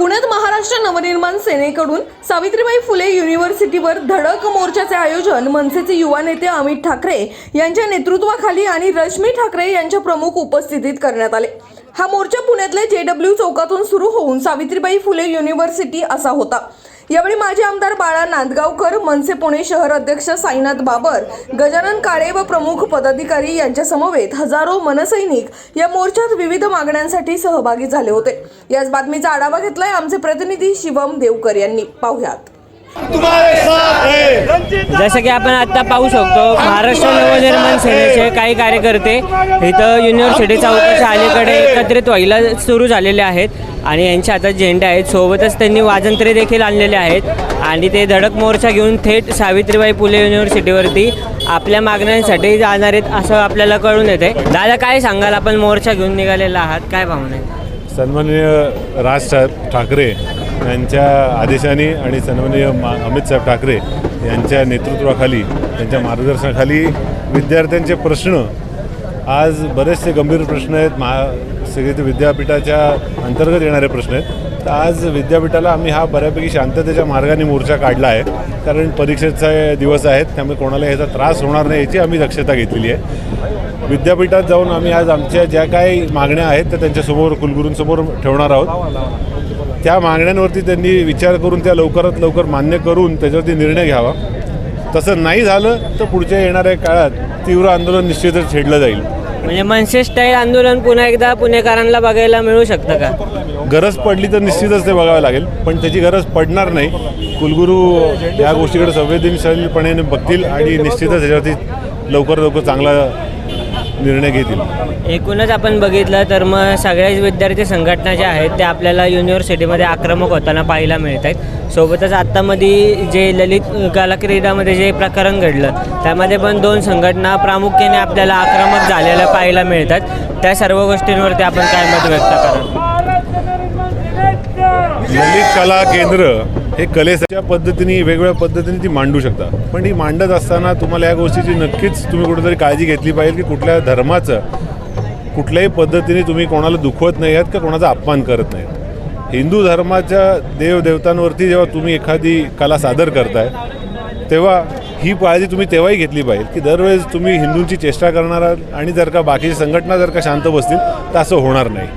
पुण्यात महाराष्ट्र नवनिर्माण सेनेकडून सावित्रीबाई फुले युनिव्हर्सिटीवर धडक मोर्चाचे आयोजन मनसेचे युवा नेते अमित ठाकरे यांच्या नेतृत्वाखाली आणि रश्मी ठाकरे यांच्या प्रमुख उपस्थितीत करण्यात आले. हा मोर्चा पुण्यातल्या जे डब्ल्यू चौकातून सुरू होऊन सावित्रीबाई फुले युनिव्हर्सिटी असा होता. यावेळी माजी आमदार बाळा नांदगावकर मनसे पुणे शहर अध्यक्ष साईनाथ बाबर गजानन काळे व प्रमुख पदाधिकारी यांच्यासमवेत हजारो मनसैनिक या मोर्चात विविध मागण्यांसाठी सहभागी झाले होते. याच बातमीचा आढावा घेतलाय आमचे प्रतिनिधी शिवम देवकर यांनी. पाहुयात. जसं की आपण आता पाहू शकतो महाराष्ट्र नवनिर्माण सेनेचे काही कार्यकर्ते इथं युनिव्हर्सिटी चौकाच्या अलीकडे एकत्रित व्हायला सुरू झालेले आहेत आणि यांच्या हातात झेंडे आहेत. सोबतच त्यांनी वाजंत्रे देखील आणलेले आहेत आणि ते धडक मोर्चा घेऊन थेट सावित्रीबाई फुले युनिव्हर्सिटीवरती आपल्या मागण्यांसाठी जाणार आहेत असं आपल्याला कळून येते. दादा काय सांगाल? आपण मोर्चा घेऊन निघालेला आहात. काय भावना आहे सन्माननीय राजसाहेब ठाकरे यांच्या आदेशाने आणि सन्माननीय मा अमितसाहेब ठाकरे यांच्या नेतृत्वाखाली त्यांच्या मार्गदर्शनाखाली विद्यार्थ्यांचे प्रश्न आज बरेचसे गंभीर प्रश्न आहेत. महा सगळे विद्यापीठाच्या अंतर्गत येणारे प्रश्न आहेत. तर आज विद्यापीठाला आम्ही हा बऱ्यापैकी शांततेच्या मार्गाने मोर्चा काढला आहे. कारण परीक्षेचा दिवस आहेत त्यामुळे कोणाला याचा त्रास होणार नाही याची आम्ही दक्षता घेतलेली आहे. विद्यापीठात जाऊन आम्ही आज आमच्या ज्या काही मागण्या आहेत त्या त्यांच्यासमोर कुलगुरूंसमोर ठेवणार आहोत. त्या मागण्यांवरती त्यांनी विचार करून त्या लवकरात लवकर मान्य करून त्याच्यावरती निर्णय घ्यावा. तसं नाही झालं तर पुढच्या येणाऱ्या काळात तीव्र आंदोलन निश्चितच छेडलं जाईल. म्हणजे मनसे स्टाईल आंदोलन पुन्हा एकदा पुणेकरांना बघायला मिळू शकतं का? गरज पडली तर निश्चितच ते बघावं लागेल पण त्याची गरज पडणार नाही. कुलगुरू या गोष्टीकडे संवेदनशीलपणे बघतील आणि निश्चितच त्याच्यावरती लवकर लवकर चांगला निर्णय घेतील? एकूणच आपण बघितलं तर मग सगळ्याच विद्यार्थी संघटना ज्या आहेत त्या आपल्याला युनिव्हर्सिटीमध्ये आक्रमक होताना पाहायला मिळत आहेत. सोबतच आत्तामध्ये जे ललित कला क्रीडामध्ये जे प्रकरण घडलं त्यामध्ये पण दोन संघटना प्रामुख्याने आपल्याला आक्रमक झालेल्या पाहायला मिळतात त्या सर्व गोष्टींवरती आपण काय मत व्यक्त कराल ललित कला केंद्र हे कलेच्या पद्धतीने वेगवेगळ्या पद्धतीने ती मांडू शकता पण ही मांडत असताना तुम्हाला या गोष्टीची नक्कीच तुम्ही कुठेतरी काळजी घेतली पाहिजे की कुठल्या धर्माचं कुठल्याही पद्धतीने तुम्ही कोणाला दुखवत नाही आहात का कोणाचा अपमान करत नाहीत हिंदू धर्माच्या देवदेवतांवरती जेव्हा तुम्ही एखादी कला सादर करताय तेव्हा ही काळजी तुम्ही तेव्हाही घेतली पाहिजे की दरवेळेस तुम्ही हिंदूंची चेष्टा करणार आहात आणि जर का बाकीची संघटना जर का शांत बसतील तर असं होणार नाही.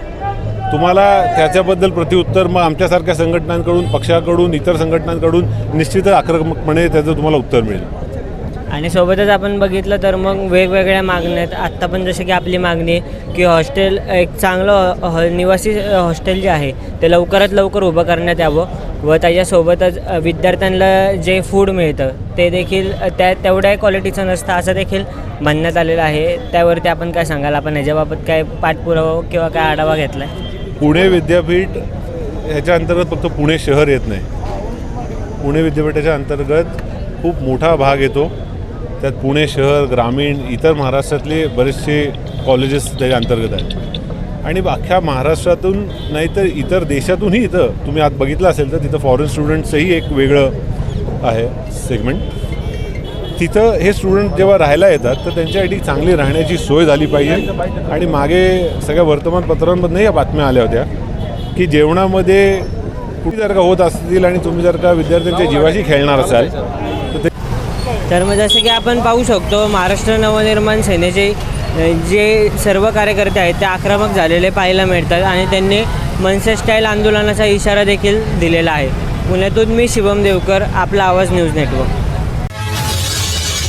तुम्हाला त्याच्याबद्दल प्रतिउत्तर मग आमच्यासारख्या संघटनांकडून पक्षाकडून इतर संघटनांकडून निश्चितच आक्रमकपणे त्याचं तुम्हाला उत्तर मिळेल. आणि सोबतच आपण बघितलं तर मग वेगवेगळ्या मागण्या आहेत. आत्ता पण जसे की आपली मागणी आहे की हॉस्टेल एक चांगलं ह- निवासी हॉस्टेल जे आहे ते लवकरात लवकर उभं करण्यात यावं व त्याच्यासोबतच विद्यार्थ्यांना जे फूड मिळतं ते देखील त्या तेवढ्या क्वालिटीचं नसतं असं देखील म्हणण्यात आलेलं आहे. त्यावरती आपण काय सांगाल? आपण ह्याच्याबाबत काय पाठपुरावा किंवा काय आढावा घेतला आहे पुणे विद्यापीठ ह्याच्या अंतर्गत फक्त पुणे शहर येत नाही. पुणे विद्यापीठाच्या अंतर्गत खूप मोठा भाग येतो. त्यात पुणे शहर ग्रामीण इतर महाराष्ट्रातले बरेचसे कॉलेजेस त्याच्या अंतर्गत आहेत. आणि अख्ख्या महाराष्ट्रातून नाहीतर इतर देशातूनही इथं तुम्ही आत बघितलं असेल तर तिथं फॉरेन स्टुडंट्सही एक वेगळं आहे सेगमेंट तिथं हे स्टुडंट जेव्हा राहायला येतात तर त्यांच्यासाठी चांगली राहण्याची सोय झाली पाहिजे. आणि मागे सगळ्या वर्तमानपत्रांमधनंही या बातम्या आल्या होत्या की जेवणामध्ये कुठे जर का होत असतील आणि तुम्ही जर का विद्यार्थ्यांच्या जीवाशी खेळणार असाल तर ते तर मग जसं की आपण पाहू शकतो महाराष्ट्र नवनिर्माण सेनेचे जे सर्व कार्यकर्ते आहेत ते आक्रमक झालेले पाहायला मिळतात आणि त्यांनी मनसे स्टाईल आंदोलनाचा इशारा देखील दिलेला आहे. पुण्यातून मी शिवम देवकर आपला आवाज न्यूज नेटवर्क.